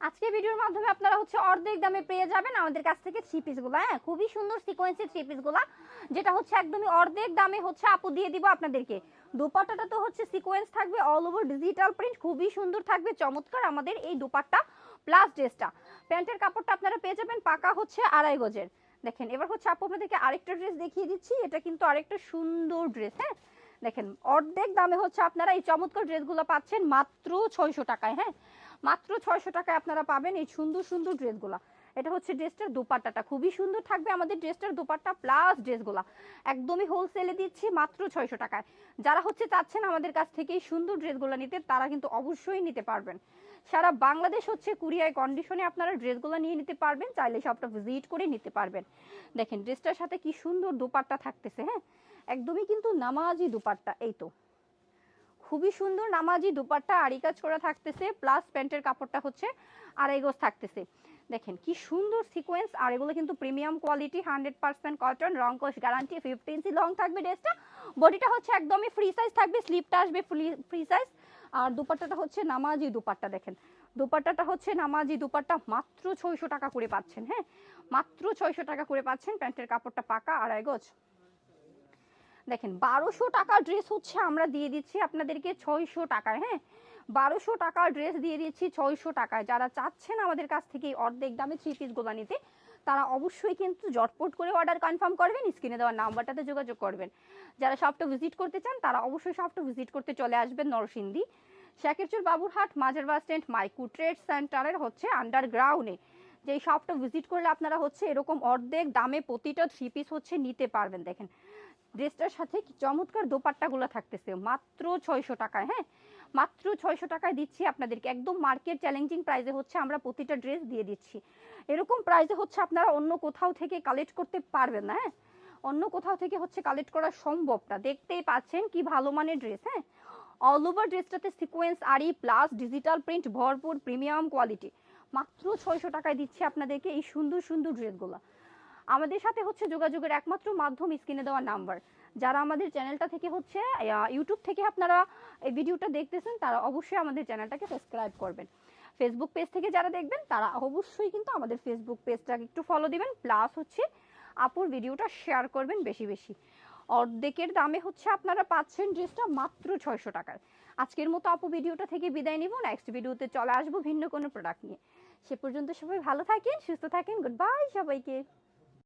আজকে ভিডিওর মাধ্যমে আপনারা হচ্ছে অর্ধেক দামে পেয়ে যাবেন আমাদের কাছ থেকে থ্রি পিসগুলো হ্যাঁ? খুবই সুন্দর সিকোয়েন্সের থ্রি পিসগুলো যেটা হচ্ছে একদমই অর্ধেক দামে হচ্ছে আপু দিয়ে দিব আপনাদেরকে। দোপাট্টাটা তো হচ্ছে সিকোয়েন্স থাকবে অল ওভার ডিজিটাল প্রিন্ট খুবই সুন্দর থাকবে, চমৎকার আমাদের এই দোপাট্টা প্লাস ড্রেসটা প্যান্টের কাপড়টা আপনারা পেয়ে যাবেন পাকা হচ্ছে আড়াই গজের। দেখেন, এবার হচ্ছে আপু আপনাদেরকে আরেকটা ড্রেস দেখিয়ে দিচ্ছি, এটা কিন্তু আরেকটা সুন্দর ড্রেস হ্যাঁ? দেখেন, অর্ধেক দামে হচ্ছে আপনারা এই চমৎকার ড্রেসগুলো পাচ্ছেন মাত্র ছয়শো টাকায় হ্যাঁ? মাত্র ছয়শো টাকায় আপনারা পাবেন এই সুন্দর সুন্দর ড্রেসগুলো। এটা হচ্ছে ড্রেসটার দোপাট্টাটা। খুবই সুন্দর থাকবে আমাদের ড্রেসটার দোপাট্টা প্লাস ড্রেসগুলো। একদমই হোলসেলে দিচ্ছি মাত্র ছয়শো টাকায়। যারা হচ্ছে চাচ্ছেন আমাদের কাছ থেকে এই সুন্দর ড্রেসগুলো নিতে, তারা কিন্তু অবশ্যই নিতে পারবেন। সারা বাংলাদেশ হচ্ছে কুরিয়ার কন্ডিশনে আপনারা ড্রেসগুলো নিয়ে নিতে পারবেন, চাইলে সবটা ভিজিট করে নিতে পারবেন। দেখেন, ড্রেসটার সাথে কি সুন্দর দোপাট্টা থাকতেছে হ্যাঁ? একদমই কিন্তু নামাজি দোপাট্টা, এই তো। খুবই সুন্দর নামাজি দুপাট্টা, আড়ি কাজ করা থাকতেছে প্লাস প্যান্টের কাপড়টা হচ্ছে আড়াই গজ থাকতেছে। দেখেন কি সুন্দর সিকোয়েন্স আর এগুলো কিন্তু premium quality hundred percent cotton রং কোশ গ্যারান্টি ফিফটি ইঞ্চি লং থাকবে ড্রেসটা বডিটা হচ্ছে একদমই ফ্রি সাইজ থাকবে স্লিপটা আসবে ফ্রি সাইজ আর দুপাট্টাটা হচ্ছে নামাজি দুপাট্টা, দেখেন। দুপাট্টাটা হচ্ছে নামাজি দুপাট্টা, মাত্র ছয়শো টাকা করে পাচ্ছেন হ্যাঁ? মাত্র ছয়শো টাকা করে পাচ্ছেন, প্যান্টের কাপড়টা পাকা আড়াই গজ দেখেন, বারোশো টাকা ড্রেস হচ্ছে, আমরা দিয়ে দিচ্ছি আপনাদেরকে ছয়শো টাকায় হ্যাঁ? বারোশো টাকার ড্রেস দিয়ে দিয়েছি, ছয়শো টাকায়। যারা চাচ্ছেন আমাদের কাছ থেকে অর্ধেক দামে থ্রি পিসগুলো নিতে, তারা অবশ্যই কিন্তু জটপট করে অর্ডার কনফার্ম করবেন স্ক্রিনে দেওয়ার নাম্বারটাতে যোগাযোগ করবেন। যারা শপটা ভিজিট করতে চান, তারা অবশ্যই শপটা ভিজিট করতে চলে আসবেন নরসিংদী। শাকিরচুর বাবুরহাট মাজার বাস স্ট্যান্ড মাইকু ট্রেড সেন্টারের হচ্ছে আন্ডারগ্রাউন্ডে যে এই শপটা ভিজিট করলে আপনারা হচ্ছে এরকম অর্ধেক দামে প্রতিটা থ্রি পিস হচ্ছে নিতে পারবেন, দেখেন। ড্রেসটার সাথে চমৎকার দোপাট্টাগুলো থাকতেছে, মাত্র ছয়শো টাকায় হ্যাঁ? মাত্র ছয়শো টাকায় দিচ্ছি আপনাদেরকে, একদম মার্কেট চ্যালেঞ্জিং প্রাইসে হচ্ছে আমরা প্রতিটা ড্রেস দিয়ে দিচ্ছি। এরকম প্রাইসে হচ্ছে আপনারা অন্য কোথাও থেকে কালেক্ট করতে পারবেন না হ্যাঁ? অন্য কোথাও থেকে হচ্ছে কালেক্ট করা সম্ভব না দেখতেই পাচ্ছেন কি ভালো মানের ড্রেস হ্যাঁ? অল ওভার ড্রেসটাতে সিকোয়েন্স আরি প্লাস ডিজিটাল প্রিন্ট ভরপুর প্রিমিয়াম কোয়ালিটি মাত্র ছয়শো টাকায় দিচ্ছি আপনাদেরকে এই সুন্দর সুন্দর ড্রেসগুলো। আমাদের সাথে হচ্ছে যোগাযোগের একমাত্র মাধ্যম স্ক্রিনে দেওয়া নাম্বার। যারা আমাদের চ্যানেলটা থেকে হচ্ছে ইউটিউব থেকে আপনারা এই ভিডিওটা দেখতেছেন, তারা অবশ্যই আমাদের চ্যানেলটাকে সাবস্ক্রাইব করবেন। ফেসবুক পেজ থেকে যারা দেখবেন, তারা অবশ্যই কিন্তু আমাদের ফেসবুক পেজটাকে একটু ফলো দিবেন প্লাস হচ্ছে আপুর ভিডিওটা শেয়ার করবেন বেশি বেশি। অর্ধেকের দামে হচ্ছে আপনারা পাচ্ছেন ড্রেসটা মাত্র ছয়শো টাকার আজকের মতো আপু ভিডিওটা থেকে বিদায় নিব। নেক্সট ভিডিওতে চলে আসব ভিন্ন কোনো প্রোডাক্ট নিয়ে। সে পর্যন্ত সবাই ভালো থাকেন সুস্থ থাকেন গুড বাই সবাইকে।